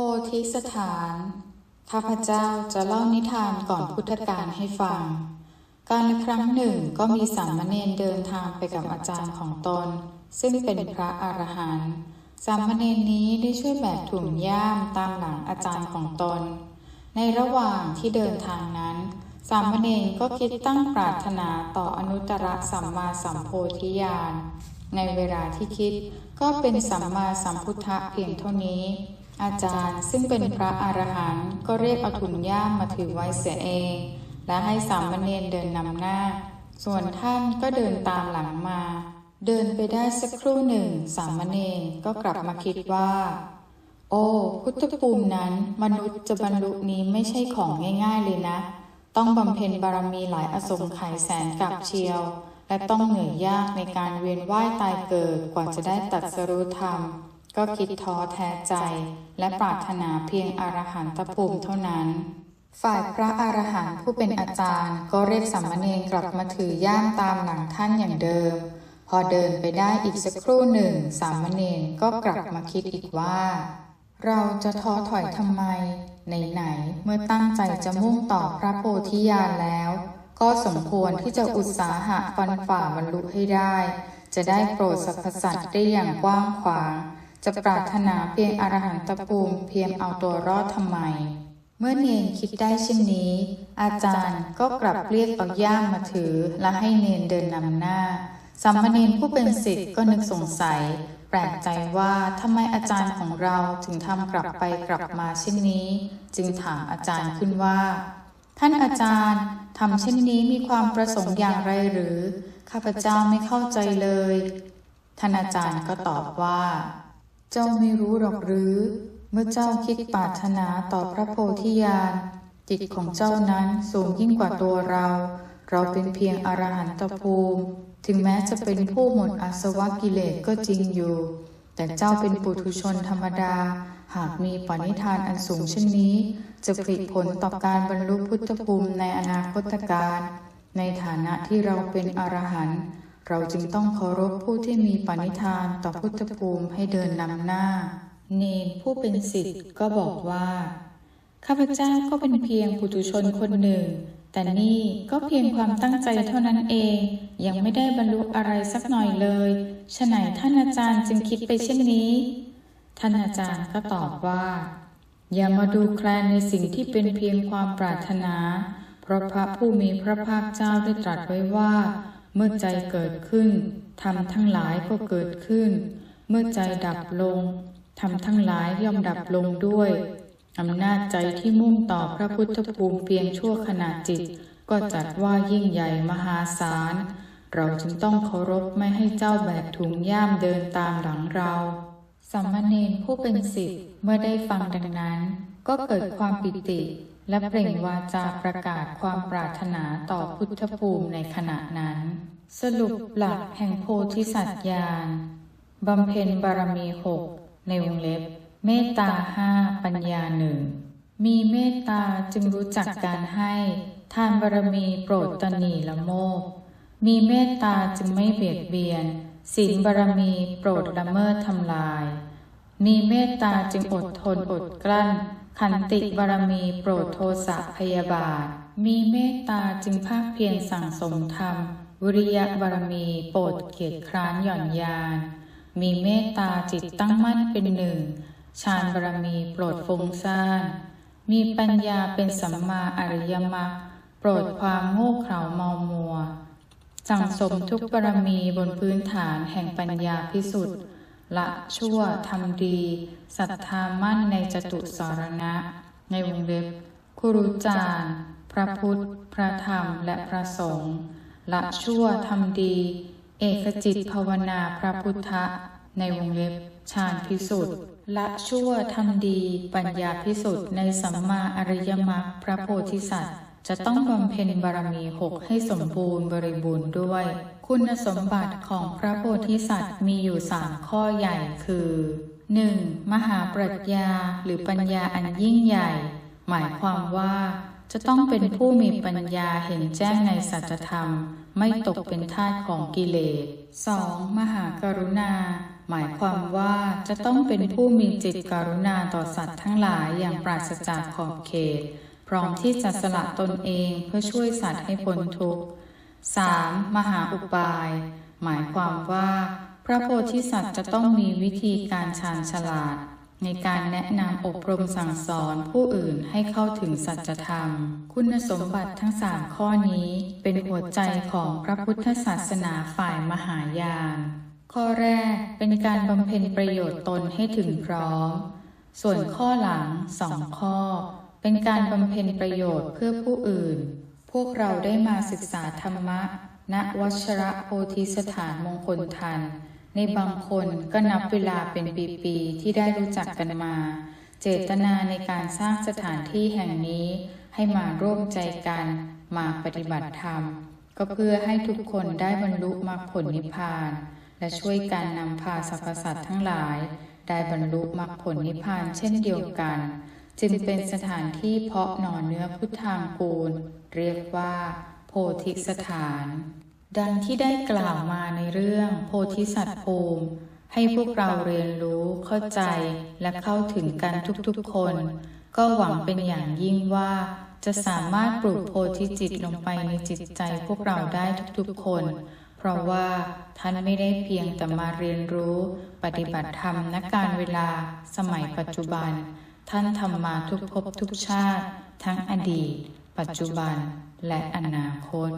พธิสถาน ข้าพเจ้าจะเล่านิทานก่อนพุทธกาลให้ฟัง การละครั้งหนึ่งก็มีสามเณรเดินทางไปกับอาจารย์ของตน ซึ่งเป็นพระอรหันต์ สามเณรนี้ได้ช่วยแบกถุงย่ามตามหลังอาจารย์ของตน ในระหว่างที่เดินทางนั้น สามเณรก็คิดตั้งปรารถนาต่ออนุตตรสัมมาสัมโพธิญาณ ในเวลาที่คิดก็เป็นสัมมาสัมพุทธะเพียงเท่านี้ อาจารย์ซึ่งเป็นพระอรหันต์ก็เรียกเอาถุงย่ามมาถือไว้เสียเอง และให้สามเณรเดินนำหน้า ส่วนท่านก็เดินตามหลังมา เดินไปได้สักครู่หนึ่ง สามเณรก็กลับมาคิดว่า โอ้พุทธภูมินั้น มนุษย์จะบรรลุนี้ไม่ใช่ของง่ายๆเลยนะ ต้องบำเพ็ญบารมีหลายอสงไขยแสนกับเชียว และต้องเหนื่อยยากในการเวียนว่ายตายเกิดกว่าจะได้ตัดสรุธรรม ก็คิดท้อแท้ใจ และปรารถนาเพียงอรหันตภูมิเท่านั้น ฝ่ายพระอรหันต์ผู้เป็นอาจารย์ก็เรียกสัมมาเนรกลับมาถือย่ามตามหลังท่านอย่างเดิม พอเดินไปได้อีกสักครู่หนึ่งสามเณรก็กลับมาคิดอีกว่า เราจะท้อถอยทำไมไหนๆเมื่อตั้งใจจะมุ่งต่อพระโพธิญาณแล้ว ก็สมควรที่จะอุตสาหะฟันฝ่าบรรลุให้ได้ จะได้โปรดสรรพสัตว์ได้อย่างกว้างขวาง จะปรารถนาเพียงอรหันตภูมิเพียงเอาตัวรอดทำไม เมื่อเนนคิดได้เช่นนี้ อาจารย์ก็กลับเรียกเอาย่ามมาถือ และให้เนนเดินนำหน้าสัมมาเนนผู้เป็นศิษย์ก็นึกสงสัย แปลกใจว่าทำไมอาจารย์ของเราถึงทำกลับไปกลับมาเช่นนี้ จึงถามอาจารย์ขึ้นว่า ท่านอาจารย์ทำเช่นนี้มีความประสงค์อย่างไรหรือ ข้าพเจ้าไม่เข้าใจเลย ท่านอาจารย์ก็ตอบว่า เจ้าไม่รู้หรอกหรือ เมื่อเจ้าคิดปรารถนาต่อพระโพธิญาณจิตของเจ้านั้นสูงยิ่งกว่าตัวเรา เราเป็นเพียงอรหันตภูมิ ถึงแม้จะเป็นผู้หมดอาสวะกิเลสก็จริงอยู่ แต่เจ้าเป็นปุถุชนธรรมดา หากมีปณิธานอันสูงเช่นนี้ จะผลิตผลต่อการบรรลุพุทธภูมิในอนาคตการ ในฐานะที่เราเป็นอรหันต์ เราจึงต้องเคารพผู้ที่มีปณิธานต่อพุทธภูมิให้เดินนำหน้า เนนผู้เป็นศิษย์ก็บอกว่า ข้าพเจ้าก็เป็นเพียงปุถุชนคนหนึ่ง แต่นี่ก็เพียงความตั้งใจเท่านั้นเอง ยังไม่ได้บรรลุอะไรสักหน่อยเลยฉะไหนท่านอาจารย์จึงคิดไปเช่นนี้ ท่านอาจารย์ก็ตอบว่า อย่ามาดูแคลนในสิ่งที่เป็นเพียงความปรารถนา เพราะพระผู้มีพระภาคเจ้าได้ตรัสไว้ว่า เมื่อใจเกิดขึ้นทำทั้งหลายก็เกิดขึ้น เมื่อใจดับลงทำทั้งหลายย่อมดับลงด้วยอำนาจใจที่มุ่งต่อพระพุทธภูมิเพียงชั่วขณะจิต ก็จัดว่ายิ่งใหญ่มหาศาล เราจึงต้องเคารพไม่ให้เจ้าแบกถุงย่ามเดินตามหลังเราสัมมาเนรผู้เป็นศิษย์เมื่อได้ฟังดังนั้น ก็เกิดความปิติ และเปล่งวาจาประกาศความปรารถนาต่อพุทธภูมิในขณะนั้น สรุปหลักแห่งโพธิสัตญาณบำเพ็ญบารมีหกในวงเล็บ เมตตาห้าปัญญาหนึ่งมีเมตตาจึงรู้จักการให้ทานบารมีโปรดตนีละโมบมีเมตตาจึงไม่เบียดเบียนศีลบารมีโปรดละเมิดทำลาย มีเมตตาจึงอดทนอดกลั้น ขันติบารมีโปรดโทสะพยาบาท มีเมตตาจึงภาคเพียรสั่งสมธรรม วิริยะบารมีโปรดเกียรติคร้านหย่อนยาน มีเมตตาจิตตั้งมั่นเป็นหนึ่ง ฌานบารมีโปรดฟุ้งซ่าน มีปัญญาเป็นสัมมาอริยมรรคโปรดความโง่เขลาเมามัว สั่งสมทุกบารมีบนพื้นฐานแห่งปัญญาพิสุทธิ์ ละชั่วทำดีศรัทธามั่นในจตุสรณะ ในวงเล็บคุรุจารพระพุทธ พระธรรมและพระสงฆ์ละชั่วทำดี เอกจิตภาวนาพระพุทธในวงเล็บฌานพิสุทธิ์ละชั่วทำดี ปัญญาพิสุทธิ์ในสัมมาอริยมรรคพระโพธิสัตว์ จะต้องบำเพ็ญบารมีหกให้สมบูรณ์บริบูรณ์ด้วย คุณสมบัติของพระโพธิสัตว์มีอยู่สามข้อใหญ่คือ 1. มหาปรัชญาหรือปัญญาอันยิ่งใหญ่ หมายความว่าจะต้องเป็นผู้มีปัญญาเห็นแจ้งในสัจธรรม ไม่ตกเป็นทาสของกิเลส 2. มหากรุณา หมายความว่าจะต้องเป็นผู้มีจิตกรุณาต่อสัตว์ทั้งหลายอย่างปราศจากขอบเขต พร้อมที่จะสละตนเองเพื่อช่วยสัตว์ให้พ้นทุกข์ 3. มหาอุบาย หมายความว่า พระโพธิสัตว์จะต้องมีวิธีการชาญฉลาด ในการแนะนำอบรมสั่งสอนผู้อื่นให้เข้าถึงสัจธรรม คุณสมบัติทั้งสามข้อนี้เป็นหัวใจของพระพุทธศาสนาฝ่ายมหายาน ข้อแรกเป็นการบำเพ็ญประโยชน์ตนให้ถึงพร้อม ส่วนข้อหลังสองข้อ เป็นการบำเพ็ญประโยชน์เพื่อผู้อื่น พวกเราได้มาศึกษาธรรมะ ณวัชระโพธิสถานมงคลทัน ในบางคนก็นับเวลาเป็นปีๆที่ได้รู้จักกันมา เจตนาในการสร้างสถานที่แห่งนี้ให้มาร่วมใจกันมาปฏิบัติธรรม ก็เพื่อให้ทุกคนได้บรรลุมรรคผลนิพพาน และช่วยกันนำพาสรรพสัตว์ทั้งหลาย ได้บรรลุมรรคผลนิพพานเช่นเดียวกัน จึงเป็นสถานที่เพาะหน่อเนื้อพุทธางกูล เรียกว่า โพธิสถาน ดังที่ได้กล่าวมาในเรื่องโพธิสัตว์ภูมิ ให้พวกเราเรียนรู้เข้าใจและเข้าถึงกันทุกๆคน ก็หวังเป็นอย่างยิ่งว่า จะสามารถปลูกโพธิจิตลงไปในจิตใจพวกเราได้ทุกๆคน เพราะว่าท่านไม่ได้เพียงแต่มาเรียนรู้ ปฏิบัติธรรมณการเวลาสมัยปัจจุบัน ท่านทำมาทุกภพทุกชาติ ทั้งอดีต ปัจจุบันและอนาคต